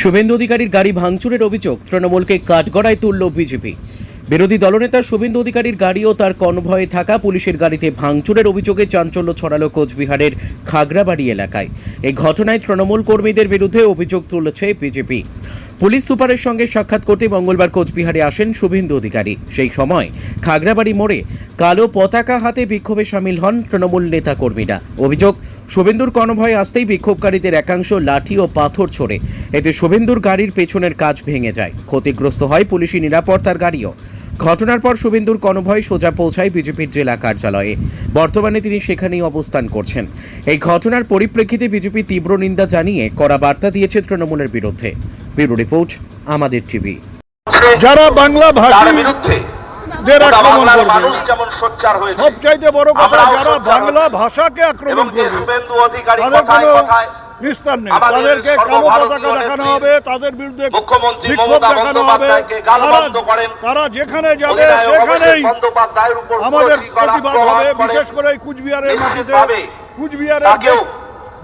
শুভেন্দু অধিকারীর গাড়ি ভাঙচুরের অভিযোগ। তৃণমূলকে কাঠগড়ায় তুলল বিজেপি। বিরোধী দলনেতা শুভেন্দু অধিকারীর গাড়ি ও তার কনভয়ে থাকা পুলিশের গাড়িতে ভাঙচুরের অভিযোগে চাঞ্চল্য ছড়ালো কোচবিহারের খাগড়াবাড়ি এলাকায়। এই ঘটনায় তৃণমূল কর্মীদের বিরুদ্ধে অভিযোগ তুলেছে বিজেপি। পুলিশ সুপারের সঙ্গে সাক্ষাৎ করতে মঙ্গলবার কোচবিহারে আসেন শুভেন্দু অধিকারী। সেই সময় খাগড়াবাড়ি মোড়ে কালো পতাকা হাতে বিক্ষোভে সামিল হন তৃণমূল নেতা কর্মীরা অভিযোগ, শুভেন্দুর কনভয় আসতেই বিক্ষোভকারীদের একাংশ লাঠি ও পাথর ছোড়ে। এতে শুভেন্দুর গাড়ির পেছনের কাজ ভেঙে যায়। ক্ষতিগ্রস্ত হয় পুলিশি নিরাপত্তার গাড়িও। ঘটনার পর শুভেন্দুর কনভয় সোজা পৌঁছায় বিজেপির জেলা কার্যালয়ে। বর্তমানে তিনি সেখানেই অবস্থান করছেন। এই ঘটনার পরিপ্রেক্ষিতে বিজেপি তীব্র নিন্দা জানিয়ে কড়া বার্তা দিয়েছে তৃণমূলের বিরুদ্ধে। ব্যুরো রিপোর্ট আমাদের টিভি। যারা বাংলা ভাষার বিরুদ্ধে দের আক্রমণ করবে। মানুষ যেমন সোচ্চার হয়েছে সবচাইতে বড় কথা যারা বাংলা ভাষাকে আক্রমণ করবে তাদের কোনো নিস্তার নেই। তাদেরকে কালো পতাকা দেখানো হবে তাদের বিরুদ্ধে বিক্ষোভ দেখানো হবে। তারা- যেখানে যাবে সেখানেই আমাদের প্রতিবাদ হবে বিশেষ করে কুচবিহারের মাটিতে। কুচবিহারের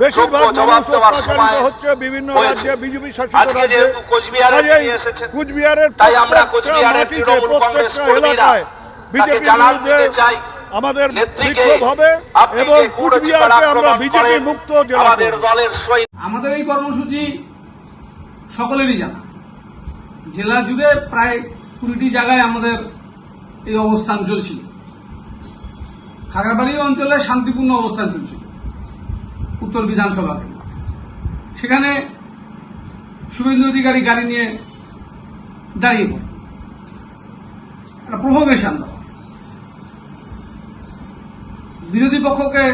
বেশিরভাগ মানুষ অত্যাচারিত হচ্ছে বিভিন্ন। রাজ্যে বিজেপি শাসিত রাজ্যে। কুচবিহারের প্রত্যেকটা এলাকায় বিরুদ্ধে আমাদের বিক্ষোভ হবে এবং কুচবিহারকে আমরা বিজেপি মুক্ত আমাদের দলের আমাদের এই কর্মসূচি সকলেরই জানা। জেলা জুড়ে প্রায় কুড়িটি জায়গায় আমাদের এই অবস্থান চলছিল। খাগড়াবাড়ি অঞ্চলে শান্তিপূর্ণ অবস্থান চলছিল। উত্তর বিধানসভা। সেখানে শুভেন্দু অধিকারী গাড়ি নিয়ে দাঁড়িয়ে পড়ে। একটা প্রভোকেশন দেওয়া। বিরোধী পক্ষকে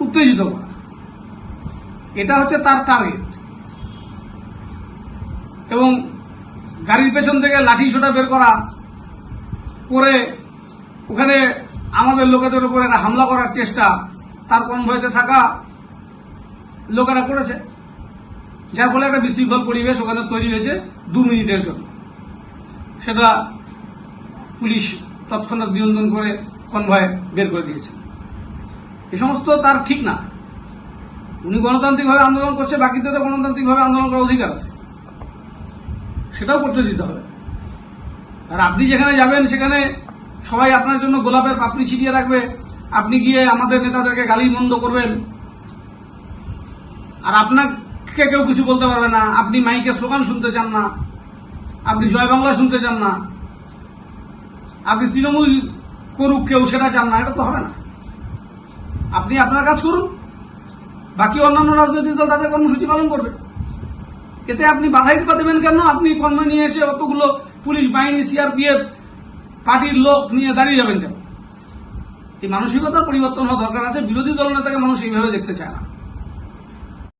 উত্তেজিত করা। এটা হচ্ছে তার টার্গেট এবং গাড়ির পেছন থেকে লাঠি সোটা বের করা করে ওখানে আমাদের লোকেদের উপরে একটা হামলা করার চেষ্টা তার কনভয়েতে থাকা লোকেরা করেছে। যার ফলে একটা বিশৃঙ্খল পরিবেশ ওখানে তৈরি হয়েছে দু মিনিটের জন্য। সেটা পুলিশ তৎক্ষণাৎ নিয়ন্ত্রণ করে কনভয় বের করে দিয়েছে। এ সমস্ত তার ঠিক না। উনি গণতান্ত্রিকভাবে আন্দোলন করছে, বাকিদের তো গণতান্ত্রিকভাবে আন্দোলন করার অধিকার আছে। সেটাও করতে দিতে হবে। আর আপনি যেখানে যাবেন, সেখানে সবাই আপনার জন্য গোলাপের পাপড়ি ছিটিয়ে রাখবে। আপনি গিয়ে আমাদের নেতাদেরকে গালি মন্দ করবেন? আর আপনাকে কেউ কিছু বলতে পারবে না। আপনি মাইকে স্লোগান শুনতে চান না। আপনি জয় বাংলা শুনতে চান না। আপনি তৃণমূল করুক কেউ, সেটা চান না। এটা তো হবে না। আপনি আপনার কাজ করুন। বাকি অন্যান্য রাজনৈতিক দল তাদের কর্মসূচি পালন করবে। এতে আপনি বাধাই দিতে দেবেন কেন? আপনি কর্ম নিয়ে এসে অতগুলো পুলিশ বাহিনী সিআরপিএফ পার্টির লোক নিয়ে দাঁড়িয়ে যাবেন কেন? এই মানসিকতার পরিবর্তন হওয়া দরকার আছে। বিরোধী দল নেতাকে মানুষ এইভাবে দেখতে চায় না।